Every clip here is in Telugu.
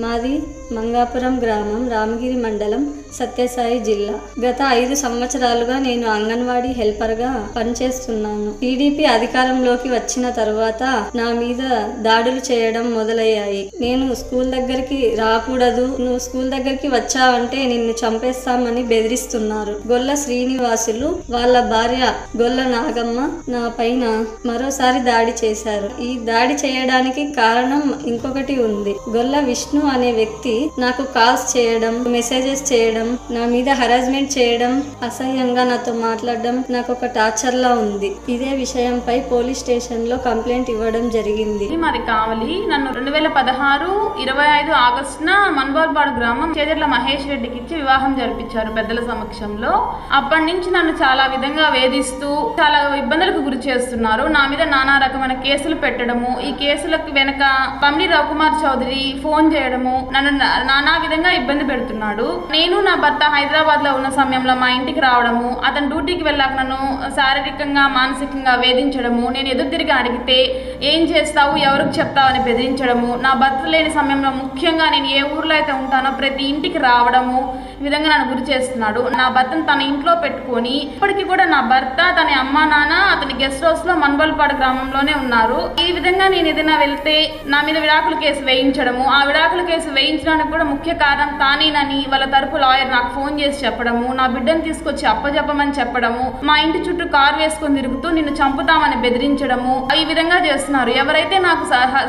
మాది మంగాపురం గ్రామం రామగిరి మండలం సత్యసాయి జిల్లా. గత ఐదు సంవత్సరాలుగా నేను అంగన్వాడీ హెల్పర్గా పనిచేస్తున్నాను. టీడీపీ అధికారంలోకి వచ్చిన తరువాత నా మీద దాడులు చేయడం మొదలయ్యాయి. నేను స్కూల్ దగ్గరికి రాకూడదు. నువ్వు స్కూల్ దగ్గరికి వచ్చావంటే నిన్ను చంపేస్తామని బెదిరిస్తున్నారు. గొల్ల శ్రీనివాసులు వాళ్ళ భార్య గొల్ల నాగమ్మ నా పైన మరోసారి దాడి చేశారు. ఈ దాడి చేయడానికి కారణం ఇంకొకటి ఉంది. గొల్ల విష్ణు అనే వ్యక్తి నాకు కాల్స్ చేయడం మెసేజెస్ చేయడం నా మీద హరాజ్మెంట్ చేయడం అసహ్యంగా నాతో మాట్లాడడం నాకు ఒక టార్చర్ లా ఉంది. ఇదే విషయంపై పోలీస్ స్టేషన్లో కంప్లైంట్ ఇవ్వడం జరిగింది. మరి మాది కావలి. నన్ను రెండు వేల పదహారు ఇరవై ఐదు ఆగస్టున మన్బోర్పాడు గ్రామం చేదర్ల మహేష్ రెడ్డికి ఇచ్చి వివాహం జరిపించారు పెద్దల సమక్షంలో. అప్పటి నుంచి నన్ను చాలా విధంగా వేధిస్తూ చాలా ఇబ్బందులకు గురి చేస్తున్నారు. నా మీద నానా రకమైన కేసులు పెట్టడము ఈ కేసులకు వెనక పమ్మి రవికుమార్ చౌదరి ఫోన్ చేయడం చేయడము నన్ను నానా విధంగా ఇబ్బంది పెడుతున్నాడు. నేను నా భర్త హైదరాబాద్లో ఉన్న సమయంలో మా ఇంటికి రావడము అతను డ్యూటీకి వెళ్ళాక నన్ను శారీరకంగా మానసికంగా వేధించడము నేను ఎదురు తిరిగి అడిగితే ఏం చేస్తావు? ఎవరికి చెప్తావు? అని బెదిరించడము. నా భర్త లేని సమయంలో ముఖ్యంగా నేను ఏ ఊర్లో అయితే ఉంటానో ప్రతి ఇంటికి రావడము ఈ విధంగా నన్ను గురి చేస్తున్నాడు. నా భర్తను తన ఇంట్లో పెట్టుకొని ఇప్పటికీ కూడా నా భర్త తన అమ్మ నాన్న అతని గెస్ట్ హౌస్లో మన్బల్పాడు గ్రామంలోనే ఉన్నారు. ఈ విధంగా నేను ఏదైనా వెళ్తే నా మీద విడాకుల కేసు వేయించడము. ఆ విడాకుల కేసు వేయించడానికి కూడా ముఖ్య కారణం తానేనని వాళ్ళ తరపు లాయర్ నాకు ఫోన్ చేసి చెప్పడము నా బిడ్డను తీసుకొచ్చి అప్పజెప్పమని చెప్పడము మా ఇంటి చుట్టూ కారు వేసుకొని తిరుగుతూ నిన్ను చంపుతామని బెదిరించడము ఈ విధంగా చేస్తున్నారు. ఎవరైతే నాకు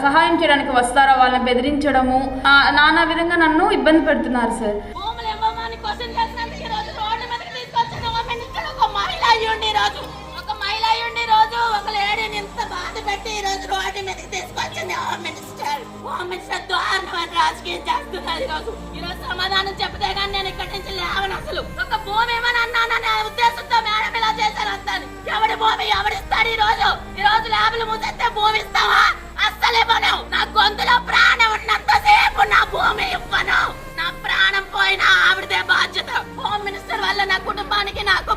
సహాయం చేయడానికి వస్తారో వాళ్ళని బెదిరించడము నానా విధంగా నన్ను ఇబ్బంది పెడుతున్నారు సార్. ఈ రోజు ఒక మహిళ అయ్యుండి పాతి పెట్టి ఈ రోజు రోడ్డు మీదకి తీసుకొచ్చింది హోమ్ మినిస్టర్ హోమ్ మినిస్టర్ దారుణమైన రాజకీయం చేస్తున్నారు ఈ రోజు ఈ రోజు సమాధానం చెప్తే కానీ నేను ఇక్కడి నుంచి లేవను అసలు. ఒక భూమి ఏమని అన్నాననే ఉద్దేశంతో మేడం ఇలా చేశాను అంతాను. ఎవడి భూమి ఎవడిస్తాడు ఈ రోజు ఈ రోజు ల్యాబ్లు మూసేస్తే భూమి ఇస్తావా? అస్సలు ఇవ్వను నా గొంతులో ప్రాణం ఉన్నంత సేపు నా భూమి ఇవ్వను. నా ప్రాణం పోయినా ఆవిడదే బాధ్యత. హోమ్ మినిస్టర్ వల్ల నా కుటుంబానికి నాకు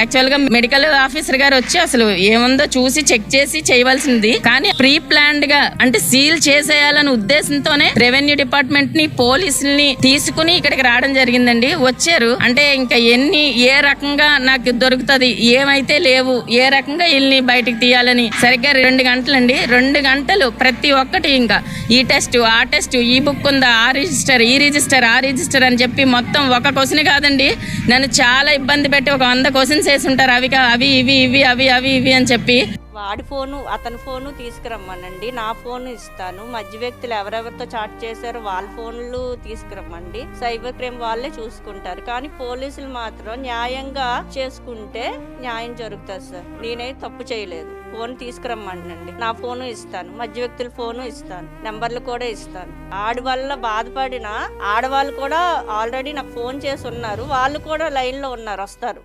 యాక్చువల్గా మెడికల్ ఆఫీసర్ గారు వచ్చి అసలు ఏముందో చూసి చెక్ చేసి చేయవలసింది. కానీ ప్రీ ప్లాన్డ్గా అంటే సీల్ చేసేయాలనే ఉద్దేశంతోనే రెవెన్యూ డిపార్ట్మెంట్ని పోలీసుల్ని తీసుకుని ఇక్కడికి రావడం జరిగిందండి. వచ్చారు. అంటే ఇంకా ఎన్ని ఏ రకంగా నాకు దొరుకుతుంది ఏమైతే లేవు ఏ రకంగా వీళ్ళని బయటికి తీయాలని సరిగ్గా రెండు గంటలండి. రెండు గంటలు ప్రతి ఒక్కటి ఇంకా ఈ టెస్ట్ ఆ టెస్ట్ ఈ బుక్ ఉందా ఆ రిజిస్టర్ ఈ రిజిస్టర్ ఆ రిజిస్టర్ అని చెప్పి మొత్తం ఒక క్వశ్చన్ కాదండి. నన్ను చాలా ఇబ్బంది పెట్టి ఒక వంద క్వశ్చన్స్ వేసి ఉంటారు అవి అవి ఇవి ఇవి అవి అవి ఇవి అని చెప్పి. వాడి ఫోను అతని ఫోను తీసుకురమ్మనండి. నా ఫోన్ ఇస్తాను. మధ్య వ్యక్తులు ఎవరెవరితో చాట్ చేశారో వాళ్ళ ఫోన్లు తీసుకురమ్మండి. సైబర్ క్రైమ్ వాళ్ళే చూసుకుంటారు. కానీ పోలీసులు మాత్రం న్యాయంగా చేసుకుంటే న్యాయం జరుగుతుంది సార్. నేనే తప్పు చేయలేదు. ఫోన్ తీసుకురమ్మనండి. నా ఫోను ఇస్తాను. మధ్య వ్యక్తుల ఫోను ఇస్తాను. నెంబర్లు కూడా ఇస్తాను. ఆడవాళ్ళ బాధపడిన ఆడవాళ్ళు కూడా ఆల్రెడీ నాకు ఫోన్ చేసి ఉన్నారు. వాళ్ళు కూడా లైన్లో ఉన్నారు వస్తారు.